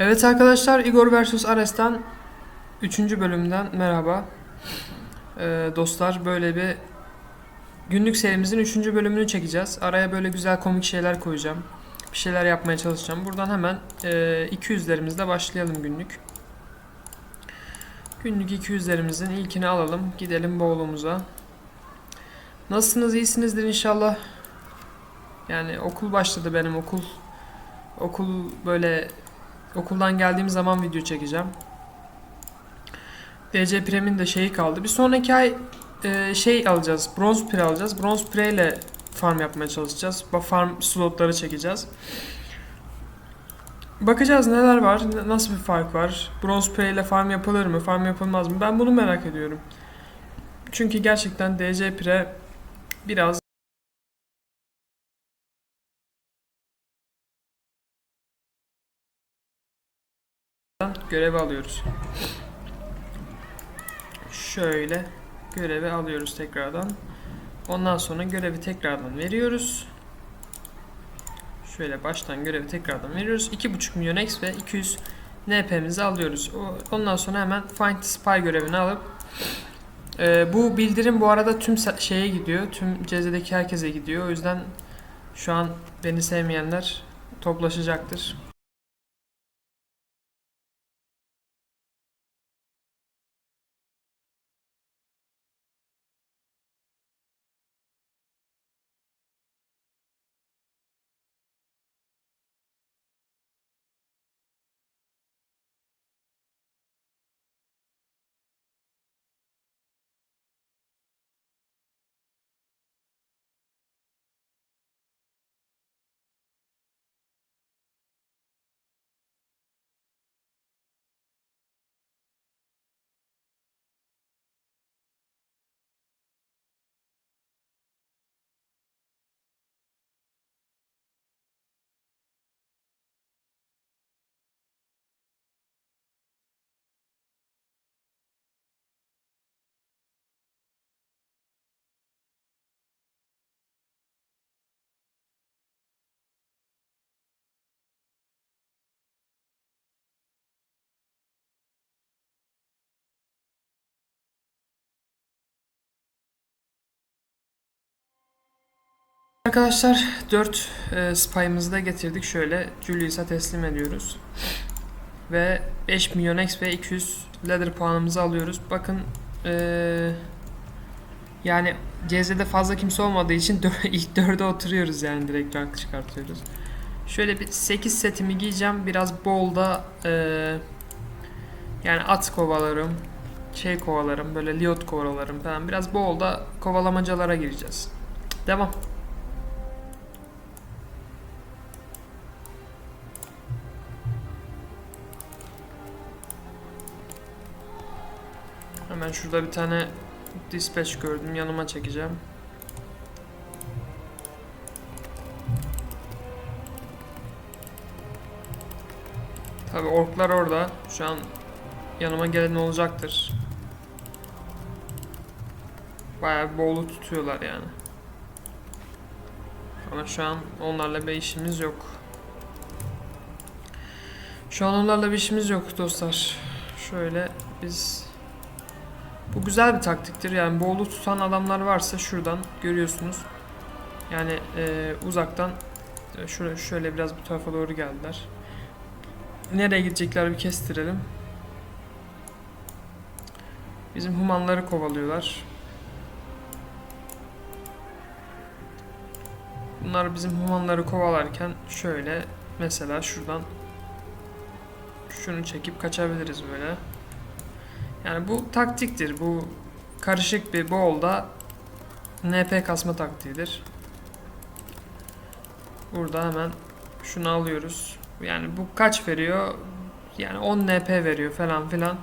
Evet arkadaşlar Igor vs Ares'ten 3. bölümden merhaba. Ee, dostlar böyle bir günlük serimizin 3. bölümünü çekeceğiz. Araya böyle güzel komik şeyler koyacağım. Bir şeyler yapmaya çalışacağım. Buradan hemen e, 200'lerimizle başlayalım günlük. Günlük 200'lerimizin ilkini alalım. Gidelim boğulumuza. Nasılsınız? iyisinizdir inşallah. Yani okul başladı benim okul. Okul böyle Okuldan geldiğim zaman video çekeceğim. DC Prem'in de şeyi kaldı. Bir sonraki ay e, şey alacağız. Bronze Pre alacağız. Bronze Pre ile farm yapmaya çalışacağız. Farm slotları çekeceğiz. Bakacağız neler var, nasıl bir fark var. Bronze Pre ile farm yapılır mı, farm yapılmaz mı? Ben bunu merak ediyorum. Çünkü gerçekten DC Pre biraz görevi alıyoruz. Şöyle görevi alıyoruz tekrardan. Ondan sonra görevi tekrardan veriyoruz. Şöyle baştan görevi tekrardan veriyoruz. 2.5 milyon X ve 200 NP'mizi alıyoruz. Ondan sonra hemen Find Spy görevini alıp Ee, bu bildirim bu arada tüm şeye gidiyor. Tüm CZ'deki herkese gidiyor. O yüzden şu an beni sevmeyenler toplaşacaktır. Arkadaşlar 4 e, spy'ımızı da getirdik. Şöyle Julius'a teslim ediyoruz. Ve 5 milyon X ve 200 ladder puanımızı alıyoruz. Bakın e, yani CZ'de fazla kimse olmadığı için ilk 4'e oturuyoruz yani direkt rank çıkartıyoruz. Şöyle bir 8 setimi giyeceğim. Biraz bolda e, yani at kovalarım, şey kovalarım, böyle liot kovalarım falan. Biraz bolda kovalamacalara gireceğiz. Devam. Hemen şurada bir tane dispatch gördüm. Yanıma çekeceğim. Tabi orklar orada. Şu an yanıma gelen olacaktır. Bayağı bir boğulu tutuyorlar yani. Ama şu an onlarla bir işimiz yok. Şu an onlarla bir işimiz yok dostlar. Şöyle biz bu güzel bir taktiktir. Yani boğulu tutan adamlar varsa şuradan görüyorsunuz. Yani e, uzaktan şöyle, şöyle biraz bu tarafa doğru geldiler. Nereye gidecekler bir kestirelim. Bizim humanları kovalıyorlar. Bunlar bizim humanları kovalarken şöyle mesela şuradan şunu çekip kaçabiliriz böyle. Yani bu taktiktir. Bu karışık bir bowl'da NP kasma taktiğidir. Burada hemen şunu alıyoruz. Yani bu kaç veriyor? Yani 10 NP veriyor falan filan.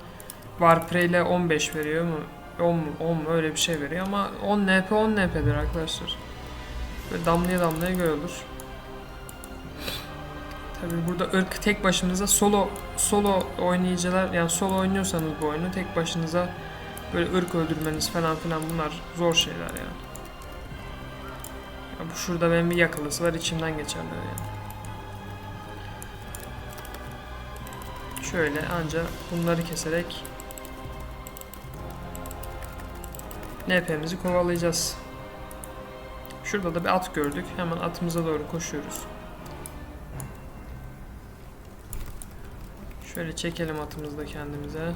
Warpre ile 15 veriyor mu? 10 mu? 10 mu? Öyle bir şey veriyor ama 10 NP 10 NP'dir arkadaşlar. Böyle damlaya damlaya göl Tabii burada ırk tek başınıza solo solo oynayıcılar yani solo oynuyorsanız bu oyunu tek başınıza böyle ırk öldürmeniz falan filan bunlar zor şeyler ya. ya bu şurada benim bir yakalısı var içimden geçerler yani. Şöyle anca bunları keserek NP'mizi kovalayacağız. Şurada da bir at gördük. Hemen atımıza doğru koşuyoruz. Şöyle çekelim atımızı da kendimize.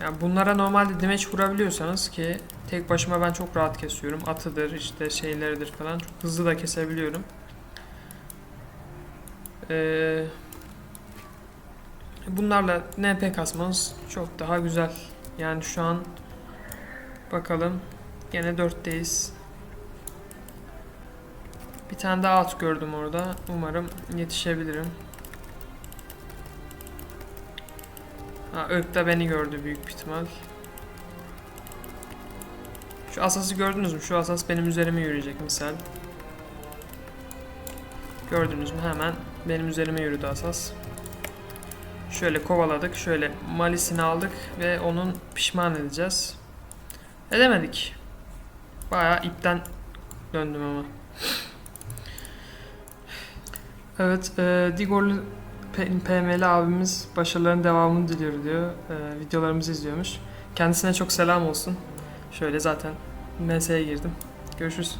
Yani bunlara normalde demeç vurabiliyorsanız ki tek başıma ben çok rahat kesiyorum. Atıdır işte şeyleridir falan çok hızlı da kesebiliyorum. Ee, bunlarla NP kasmanız çok daha güzel. Yani şu an bakalım gene 4'teyiz. Bir tane daha at gördüm orada. Umarım yetişebilirim. Ha, Irk da beni gördü büyük ihtimal. Şu asası gördünüz mü? Şu asas benim üzerime yürüyecek misal. Gördünüz mü? Hemen benim üzerime yürüdü asas. Şöyle kovaladık. Şöyle malisini aldık ve onun pişman edeceğiz. Edemedik. Bayağı ipten döndüm ama. Evet, e, Digorlu PML abimiz başarıların devamını diliyor diyor. E, videolarımızı izliyormuş. Kendisine çok selam olsun. Şöyle zaten MS'ye girdim. Görüşürüz.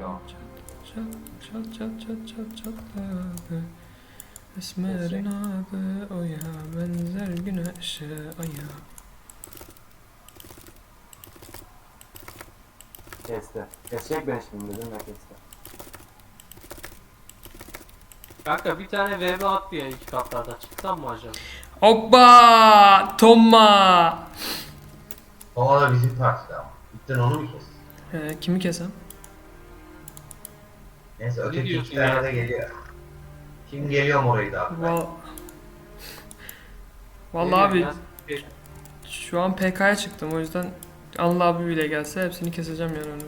Geliyor. Çat çat çat çat çat çatladı Esmer'in adı oya benzer güneşe aya Kesti. Kesecek beni şimdi dedim ya kesti. Kanka bir tane VB at diye iki katlarda çıksam mı acaba? Hoppa! Tomma! O da bizim partide ama. Onu mu kes? Ee, kimi kesem? Neyse Ne öteki diyorsun iki tane ya? de geliyor. Kim geliyor mu orayı da Val Vallahi abi ya? şu an PK'ya çıktım o yüzden Anıl abi bile gelse hepsini keseceğim yani onu.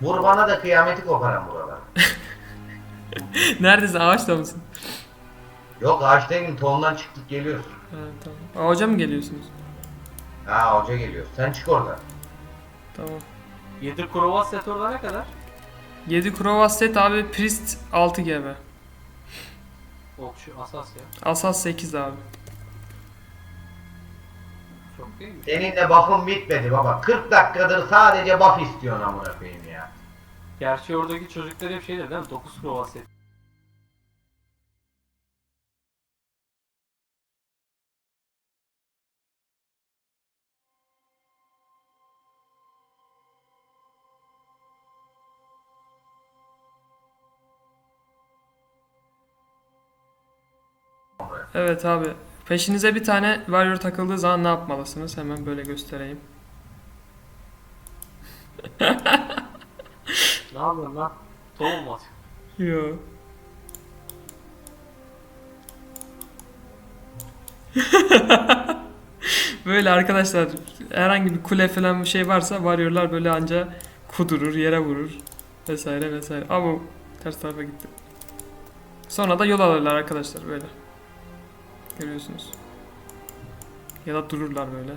Vur bana da kıyameti koparan buralar. Neredesin? Ağaçta mısın? Yok ağaçtayım tondan çıktık geliyoruz. Ha, tamam. Ağaca mı geliyorsunuz? Ha hoca geliyor. Sen çık oradan. Tamam. 7 Krova set orada ne kadar? 7 Krovas set abi Priest 6 GB. Okçu asas ya. Asas 8 abi. Çok değil mi? Senin de buff'ın bitmedi baba. 40 dakikadır sadece buff istiyorsun amına koyayım ya. Gerçi oradaki çocuklar hep şeyler değil mi? 9 Krova set. Evet abi. Peşinize bir tane warrior takıldığı zaman ne yapmalısınız? Hemen böyle göstereyim. Ne yapıyorsun lan? Tohum mu? Yo. böyle arkadaşlar herhangi bir kule falan bir şey varsa varyorlar böyle anca kudurur, yere vurur vesaire vesaire. Ama ters tarafa gitti. Sonra da yol alırlar arkadaşlar böyle. Görüyorsunuz. Ya da dururlar böyle.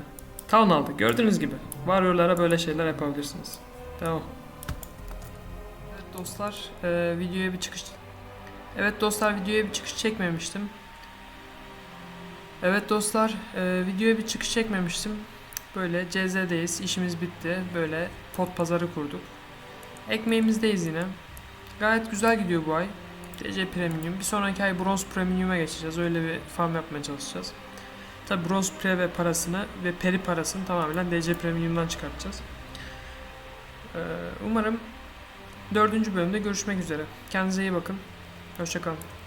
Town aldı. Gördüğünüz gibi. Varyorlara böyle şeyler yapabilirsiniz. Tamam. Evet dostlar, e, videoya bir çıkış Evet dostlar, videoya bir çıkış çekmemiştim. Evet dostlar, e, videoya bir çıkış çekmemiştim. Böyle CZ'deyiz, işimiz bitti. Böyle pot pazarı kurduk. Ekmeğimizdeyiz yine. Gayet güzel gidiyor bu ay. DC Premium. Bir sonraki ay Bronze Premium'a geçeceğiz. Öyle bir farm yapmaya çalışacağız. Tabi Bronze Pre ve parasını ve Peri parasını tamamen DC Premium'dan çıkartacağız. E, umarım Dördüncü bölümde görüşmek üzere. Kendinize iyi bakın. Hoşçakalın.